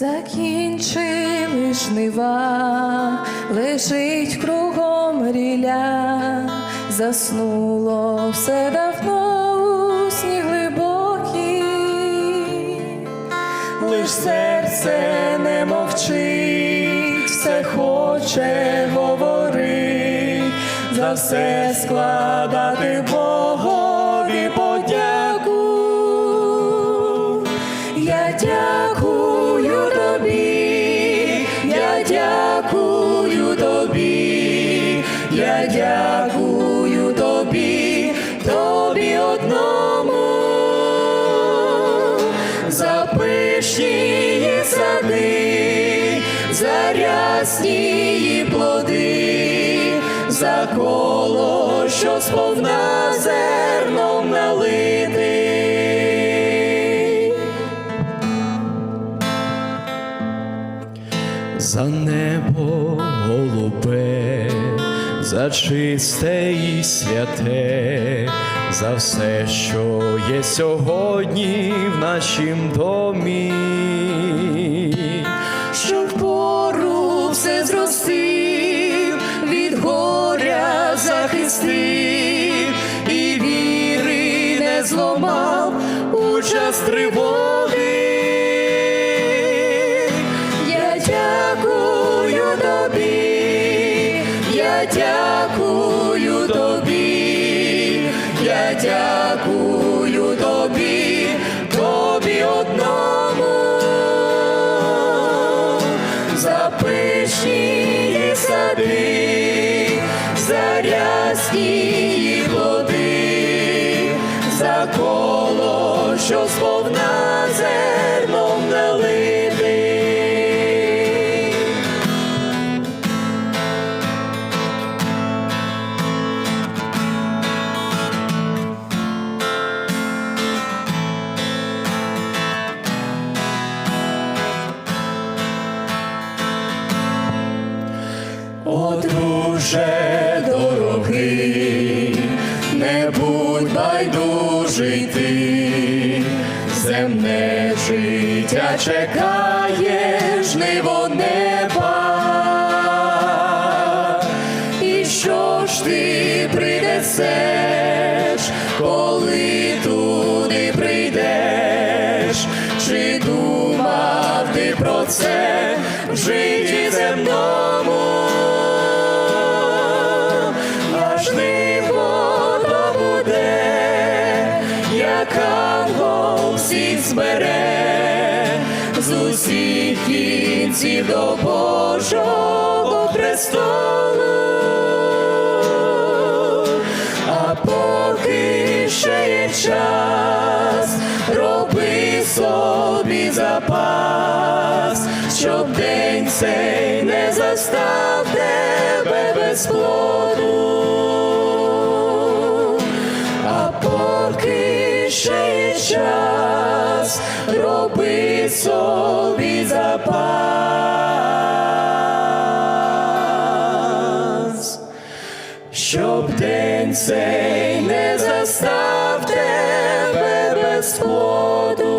Закінчили жнива, лежить кругом ріля, заснуло все давно у сні глибокій, лиш серце не мовчить, все хоче говорить, за все складати Богові подяку. Я дякую дякую тобі, я дякую тобі, тобі одному. За пишні сади, за рясні плоди, за коло, що сповна зерном За небо голубе, за чисте і святе, за все, що є сьогодні в нашім домі. що впору все зростив, від горя захистив, і віри не зломав у час тривоги. Тобі, я дякую тобі, я дякую тобі, тобі одному. За пишні сади, за рясні плоди, за коло, що сповна не будь байдужий ти, земне життя чекає жниво неба. І що ж ти принесеш, коли туди прийдеш? Чи думав ти про це в житті земному? Ангел збере, з усіх кінців до Божого престолу. А поки ще є час, роби собі запас, щоб день цей не застав тебе без плоду. А поки ще є час, запас, роби собі запас, щоб день цей не застав тебе без ходу.